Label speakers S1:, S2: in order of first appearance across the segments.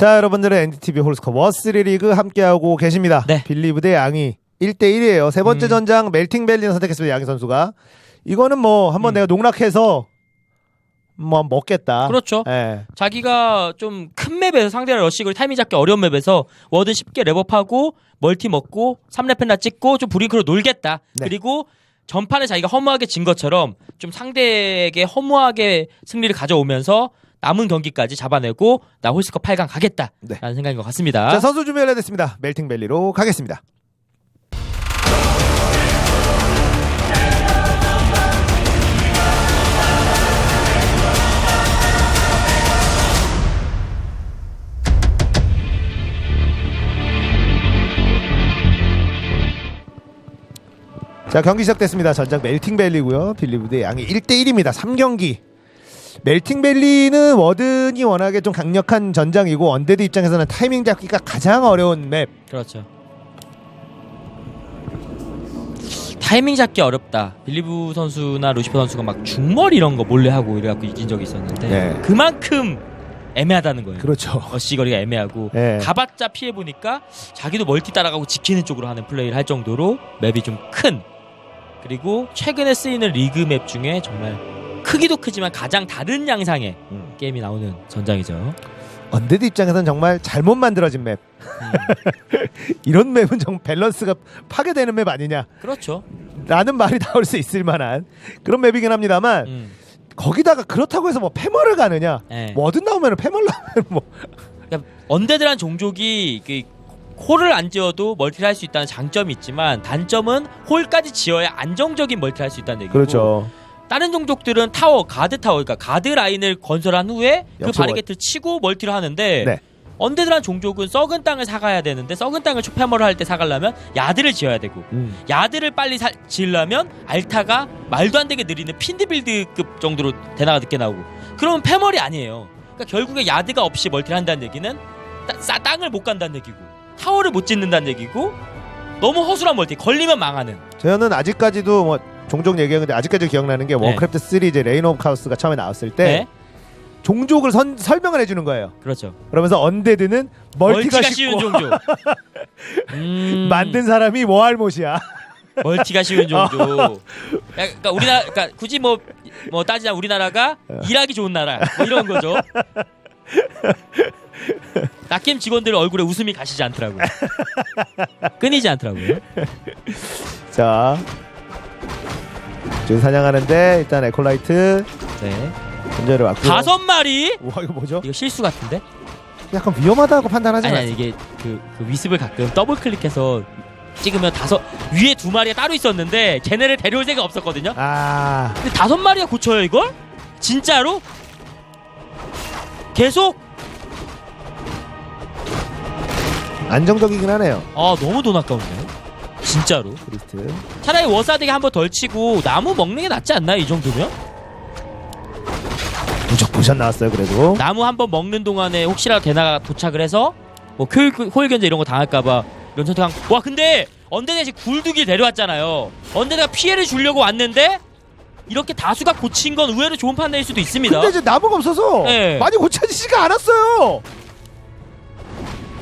S1: 자, 여러분들은 NDTV 홀스컵 워스리 리그 함께하고 계십니다.
S2: 네.
S1: 빌리브 대 양이 1대1이에요. 세 번째
S2: 음.
S1: 전장 멜팅 벨리를 선택했습니다. 양희 선수가. 이거는 뭐 한번
S2: 음.
S1: 내가 농락해서 뭐 먹겠다.
S2: 그렇죠.
S1: 예.
S2: 자기가 좀 큰 맵에서 상대를 러시를 타이밍 잡기 어려운 맵에서 워든 쉽게 랩업하고 멀티 먹고 3렙 펜나 찍고 좀 브링크로 놀겠다.
S1: 네.
S2: 그리고 전판에 자기가 허무하게 진 것처럼 좀 상대에게 허무하게 승리를 가져오면서 남은 경기까지 잡아내고 나 홀스컵 8강 가겠다.
S1: 네.
S2: 라는 생각인 것 같습니다.
S1: 자, 선수 준비 완료됐습니다. 멜팅 벨리로 가겠습니다. 자 경기 시작됐습니다. 전장 멜팅밸리고요. 빌리브 대 양이 1대 1입니다. 3경기. 멜팅밸리는 워든이 워낙에 좀 강력한 전장이고 언데드 입장에서는 타이밍 잡기가 가장 어려운 맵.
S2: 그렇죠. 타이밍 잡기 어렵다. 빌리브 선수나 루시퍼 선수가 막 중머리 이런 거 몰래 하고 이래갖고 이긴 적이 있었는데
S1: 네.
S2: 그만큼 애매하다는 거예요.
S1: 그렇죠.
S2: 어시 거리가 애매하고
S1: 네.
S2: 가봤자 피해 보니까 자기도 멀티 따라가고 지키는 쪽으로 하는 플레이를 할 정도로 맵이 좀 큰 그리고 최근에 쓰이는 리그 맵 중에 정말 크기도 크지만 가장 다른 양상의
S1: 음.
S2: 게임이 나오는 전장이죠.
S1: 언데드 입장에서는 정말 잘못 만들어진 맵.
S2: 음,
S1: 이런 맵은 정 밸런스가 파괴되는 맵 아니냐.
S2: 그렇죠.
S1: 라는 말이 나올 수 있을 만한 그런 맵이긴 합니다만
S2: 음,
S1: 거기다가 그렇다고 해서 뭐 패멀을 가느냐
S2: 예.
S1: 뭐든 나오면 패멀 나오면 뭐
S2: 그러니까 언데드란 종족이 그 홀을 안 지어도 멀티를 할 수 있다는 장점이 있지만 단점은 홀까지 지어야 안정적인 멀티를 할 수 있다는 얘기고
S1: 그렇죠
S2: 다른 종족들은 타워, 가드 타워, 그러니까 가드 라인을 건설한 후에 그
S1: 역시
S2: 바리게이트를 치고 멀티를 하는데
S1: 네.
S2: 언데드란 종족은 썩은 땅을 사가야 되는데 썩은 땅을 초패머를 할 때 사가려면 야드를 지어야 되고
S1: 음.
S2: 야드를 빨리 사, 지으려면 알타가 말도 안 되게 느리는 핀드빌드급 정도로 대나가 늦게 나오고 그러면 패멀이 아니에요. 그러니까 결국에 야드가 없이 멀티를 한다는 얘기는 따, 싸, 땅을 못 간다는 얘기고 타워를 못 짓는다는 얘기고 너무 허술한 멀티 걸리면 망하는
S1: 저는 아직까지도 뭐 종종 얘기하는데 아직까지 기억나는 게
S2: 네.
S1: 워크래프트 3 이제 레인 오브 카우스가 처음에 나왔을 때
S2: 네
S1: 종족을 선, 설명을 해주는 거예요
S2: 그렇죠.
S1: 그러면서 언데드는 멀티가,
S2: 멀티가
S1: 쉽고
S2: 쉬운 종족. 음,
S1: 만든 사람이 뭐할 못이야
S2: 멀티가 쉬운 종족. 그러니까 우리나라, 그러니까 굳이 뭐 뭐 따지자 우리나라가 일하기 좋은 나라 뭐 이런 거죠. 낙겜 직원들 얼굴에 웃음이 가시지 않더라고요. 끊이지 않더라고요.
S1: 자 지금 사냥하는데 일단 에콜라이트
S2: 네.
S1: 전제를 왔고
S2: 다섯 마리?
S1: 와 이거 뭐죠?
S2: 이거 실수 같은데?
S1: 약간 위험하다고 판단하지
S2: 아니
S1: 않아요?
S2: 아니 이게 그, 그 위습을 가끔 더블 클릭해서 찍으면 다섯 위에 두 마리가 따로 있었는데 걔네를 데려올 생각 없었거든요.
S1: 아
S2: 근데 다섯 마리가 고쳐요 이걸? 진짜로? 계속?
S1: 안정적이긴 하네요
S2: 아 너무 돈 아까운데 진짜로
S1: 크리스트
S2: 차라리 워사되게 한 번 덜 치고 나무 먹는 게 낫지 않나요 이 정도면?
S1: 무적 보샷 나왔어요 그래도
S2: 나무 한 번 먹는 동안에 혹시라도 대나가 도착을 해서 뭐 효율, 호일 견제 이런 거 당할까봐 이런 선택한 와 근데 언데드가 지금 굴두기 데려왔잖아요 언데드가 피해를 주려고 왔는데 이렇게 다수가 고친 건 의외로 좋은 판단일 수도 있습니다
S1: 근데 이제 나무가 없어서
S2: 네.
S1: 많이 고쳐지지가 않았어요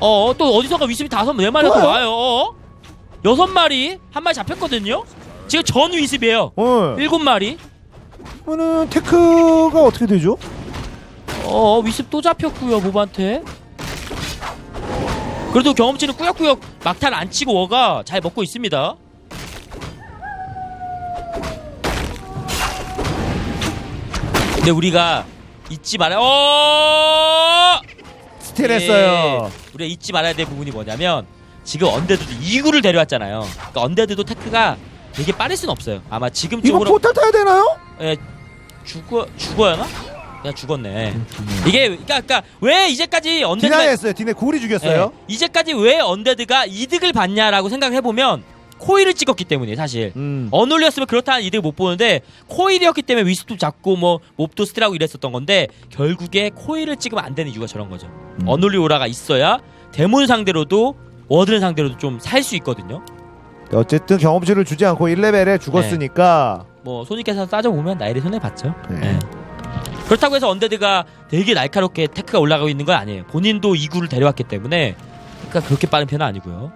S2: 어 또 어디선가 위습이 다섯 네 마리가 또? 와요 어? 여섯 마리 한 마리 잡혔거든요. 지금 전 위습이에요.
S1: 어.
S2: 일곱 마리.
S1: 그러면은 테크가 어떻게 되죠?
S2: 어 위습 또 잡혔고요 모반테. 그래도 경험치는 꾸역꾸역 막탈 안 치고 워가 잘 먹고 있습니다. 근데 우리가 잊지 말아야 어!
S1: 스틸했어요.
S2: 예, 우리가 잊지 말아야 될 부분이 뭐냐면 지금 언데드도 2구를 데려왔잖아요 그러니까 언데드도 테크가 되게 빠를 수는 없어요 아마
S1: 이거
S2: 지금적으로
S1: 포탈 타야 되나요?
S2: 예, 죽어 죽어야나? 그냥 죽었네. 이게 그러니까, 그러니까 왜 이제까지 언데드가
S1: 했어요 디네 고리 죽였어요
S2: 예, 이제까지 왜 언데드가 이득을 봤냐라고 생각해 보면 코일을 찍었기 때문에 사실
S1: 음.
S2: 어놀리였으면 그렇다는 이득을 못 보는데 코일이었기 때문에 위스도 잡고 뭐 몹도 스틸하고 이랬었던 건데 결국에 코일을 찍으면 안 되는 이유가 저런 거죠.
S1: 음.
S2: 어놀리 오라가 있어야 데몬 상대로도 워든 상대로도 좀 살 수 있거든요.
S1: 어쨌든 경험치를 주지 않고 1레벨에 죽었으니까
S2: 뭐 손익계산 따져보면 나일이 손해 봤죠.
S1: 네.
S2: 예. 그렇다고 해서 언데드가 되게 날카롭게 테크가 올라가고 있는 건 아니에요. 본인도 2구를 데려왔기 때문에 그러니까 그렇게 빠른 편은 아니고요.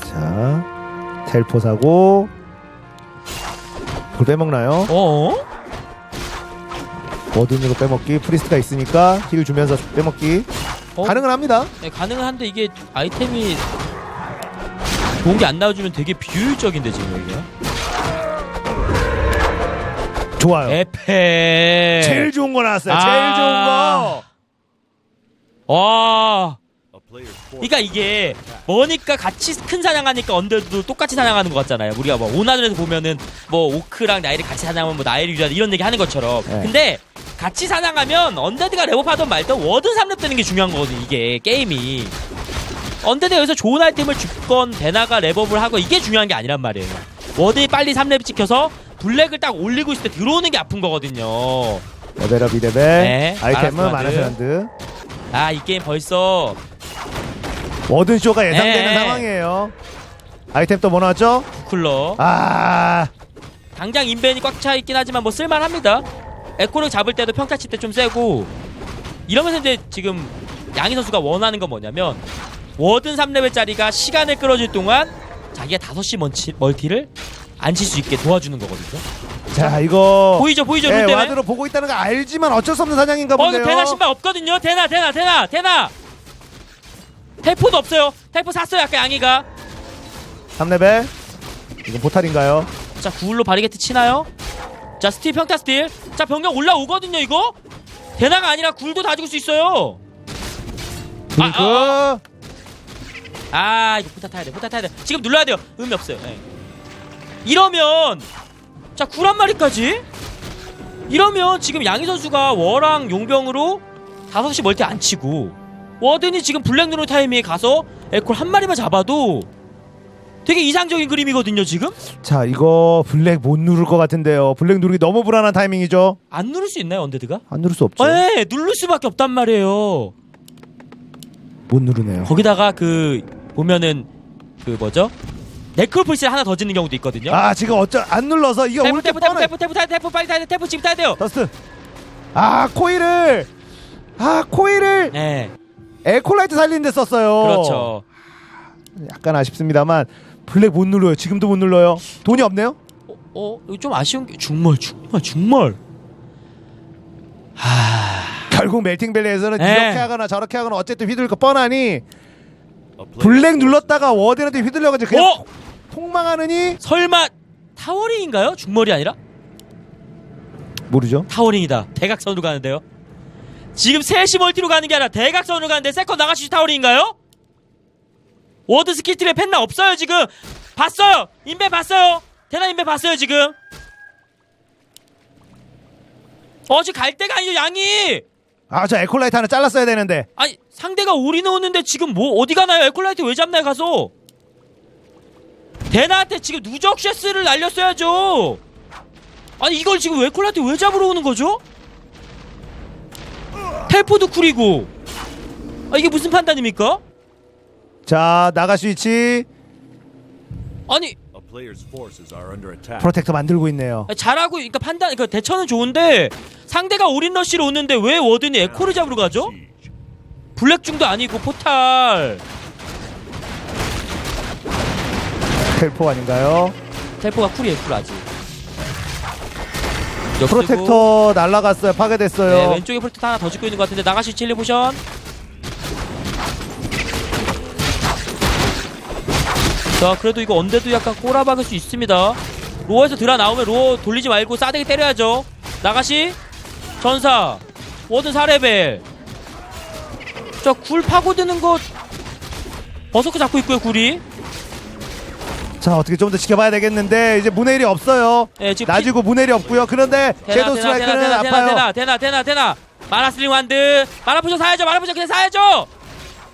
S1: 자 텔포 사고 불 빼먹나요?
S2: 어?
S1: 워든으로 빼먹기 프리스트가 있으니까 힐 주면서 빼먹기
S2: 어?
S1: 가능은 합니다
S2: 네, 가능은 한데 이게 아이템이 좋은 게 안 나와주면 되게 비효율적인데 지금 여기가.
S1: 좋아요
S2: 에페.
S1: 제일 좋은 거 나왔어요
S2: 아.
S1: 제일 좋은 거
S2: 와. 그러니까 이게 뭐니까 같이 큰 사냥하니까 언데드도 똑같이 사냥하는 것 같잖아요. 우리가 뭐 오나들에서 보면은 뭐 오크랑 나일이 같이 사냥하면 뭐 나일이 유리하다 이런 얘기 하는 것처럼.
S1: 네.
S2: 근데 같이 사냥하면 언데드가 레버하던 말던 워든 3렙 되는 게 중요한 거거든 이게 게임이. 언데드가 여기서 좋은 아이템을 줍건 베나가 랩업을 하고 이게 중요한 게 아니란 말이에요. 워든이 빨리 3렙 찍혀서 블랙을 딱 올리고 있을 때 들어오는 게 아픈 거거든요.
S1: 레벨업 2레벨
S2: 네,
S1: 아이템은
S2: 마라스마드.
S1: 마라스란드
S2: 아 이 게임 벌써
S1: 워든 쇼가 예상되는
S2: 네.
S1: 상황이에요 아이템 또 뭐 나왔죠?
S2: 쿨러
S1: 아
S2: 당장 인벤이 꽉 차 있긴 하지만 뭐 쓸만합니다. 에코를 잡을 때도 평타 칠 때 좀 세고 이러면서 이제 지금 양희 선수가 원하는 건 뭐냐면 워든 3레벨짜리가 시간을 끌어줄 동안 자기가 5시 멀티, 멀티를 안 칠 수 있게 도와주는 거거든요.
S1: 자 이거
S2: 보이죠 보이죠
S1: 예,
S2: 룰 때문에.
S1: 와드로 보고 있다는 거 알지만 어쩔 수 없는 사냥인가
S2: 어
S1: 본데요
S2: 이거 대나 신발 없거든요. 대나 대나 대나 대나. 텔포도 없어요. 텔포 샀어요 아까 양이가.
S1: 3레벨 이건 포탈인가요?
S2: 자 구울로 바리게트 치나요? 자 스틸 평타 스틸 자 병력 올라오거든요 이거? 대나가 아니라 굴도 다 죽을 수 있어요.
S1: 링크
S2: 아, 아 이거 포타 타야 돼 포타 타야 돼. 지금 눌러야 돼요. 의미 없어요. 예. 이러면 자 굴 한 마리까지? 이러면 지금 양희 선수가 워랑 용병으로 5시 멀티 안 치고 워든이 지금 블랙 누르 타이밍에 가서 에콜 한 마리만 잡아도 되게 이상적인 그림이거든요 지금
S1: 자 이거 블랙 못 누를 것 같은데요 블랙 누르기 너무 불안한 타이밍이죠
S2: 안 누를 수 있나요 언데드가?
S1: 안 누를 수 없죠
S2: 네, 누를 수밖에 없단 말이에요.
S1: 못 누르네요
S2: 거기다가 그 보면은 그 뭐죠? 네크로폴스를 하나 더 짓는 경우도 있거든요.
S1: 아 지금 어쩌 안 눌러서 이게
S2: 테프
S1: 올때
S2: 테프 테프
S1: 뻔해
S2: 테프 테프 테프 테프 빨리 타야 돼. 테프 지금 타야 돼요.
S1: 더스트 아 코일을 아 코일을
S2: 네,
S1: 에콜라이트 살리는데 썼어요
S2: 그렇죠.
S1: 약간 아쉽습니다만 블랙 못 눌러요 지금도 못 눌러요 돈이 없네요
S2: 어, 어 이거 좀 아쉬운 게 중멀 중멀 중멀. 하,
S1: 결국 멜팅밸리에서는
S2: 네.
S1: 이렇게 하거나 저렇게 하거나 어쨌든 휘둘릴 거 뻔하니 블랙 눌렀다가 워드한테 휘둘려가지고 그냥
S2: 어?
S1: 폭망하느니
S2: 설마 타워링인가요? 중멀이 아니라
S1: 모르죠
S2: 타워링이다. 대각선으로 가는데요. 지금 셋이 멀티로 가는 게 아니라 대각선으로 가는데 세컨 나가시 타워링인가요? 워드 스킬트에 펜나 없어요 지금. 봤어요. 인베 봤어요. 대나 인베 봤어요 지금. 어 지금 갈 데가 아니죠 양이.
S1: 아 저 에콜라이트 하나 잘랐어야 되는데
S2: 아니 상대가 오리 넣었는데 지금 뭐 어디 가나요? 에콜라이트 왜 잡나요 가서? 대나한테 지금 누적 쉐스를 날렸어야죠. 아니 이걸 지금 에콜라이트 왜 잡으러 오는 거죠? 텔포도 쿨이고. 아 이게 무슨 판단입니까?
S1: 자
S2: 아니
S3: forces are under attack.
S1: 프로텍터 만들고 있네요
S2: 잘하고 그러니까 판단 그 대처는 좋은데 상대가 올인 러시로 오는데 왜 워든이 에코를 잡으러 가죠? 블랙중도 아니고 포탈.
S1: 텔포 아닌가요?
S2: 텔포가 쿨이에요 쿨 아직.
S1: 프로텍터 날라갔어요 파괴됐어요
S2: 네, 왼쪽에 프로텍터 하나 더 짓고 있는 것 같은데 나가시 칠리 포션. 자, 그래도 이거 언데도 약간 꼬라박을 수 있습니다. 로어에서 드라 나오면 로어 돌리지 말고 싸대기 때려야죠. 나가시. 전사. 워든 4레벨. 자, 굴 파고드는 거 버섯코 잡고 있고요, 굴이.
S1: 자 어떻게 좀 더 지켜봐야 되겠는데 이제 문해일이 없어요.
S2: 예, 지금
S1: 나지고 문해일이 없고요. 그런데
S2: 대나
S1: 스트라이크는 아파요.
S2: 대나 대나 대나 대나. 마라슬링 완드. 마라포션 사야죠. 마라포션 그냥 사야죠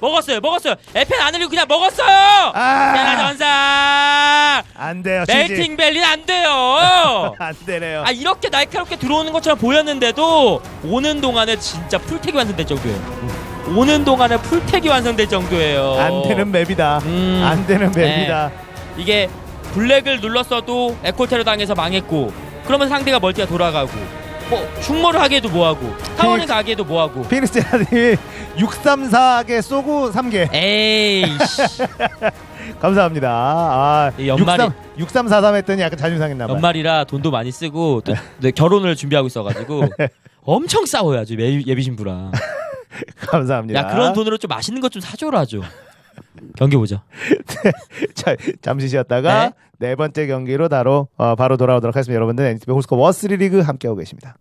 S2: 먹었어요 먹었어요. 에펜 안 흘리고 그냥 먹었어요.
S1: 아.
S2: 전사.
S1: 안 돼요 진지.
S2: 멜팅 벨리는 안 돼요.
S1: 안 되네요.
S2: 아 이렇게 날카롭게 들어오는 것처럼 보였는데도 오는 동안에 진짜 풀택이 완성될 정도예요. 오는 동안에 풀택이 완성될 정도예요.
S1: 안 되는 맵이다.
S2: 음.
S1: 안 되는 맵이다.
S2: 이게 블랙을 눌렀어도 에콜테러 당해서 망했고 그러면 상대가 멀티가 돌아가고 뭐 충모를 하기에도 뭐하고 타워링 가기에도 뭐하고.
S1: 피닉스 제라님이 634개 쏘고 3개
S2: 에이 씨.
S1: 감사합니다. 아,
S2: 이 연말이-
S1: 63, 6343 했더니 약간 자존심 상했나 봐요.
S2: 연말이라 돈도 많이 쓰고 또 네, 결혼을 준비하고 있어가지고 엄청 싸워요 아주 예- 예비 신부랑.
S1: 감사합니다.
S2: 야 그런 돈으로 좀 맛있는 것 좀 사줘라 좀 경기 보자.
S1: 자, 잠시 쉬었다가 네, 번째 경기로 바로 어, 바로 돌아오도록 하겠습니다. 여러분들 NTV 홀스코 워스리 리그 함께하고 계십니다.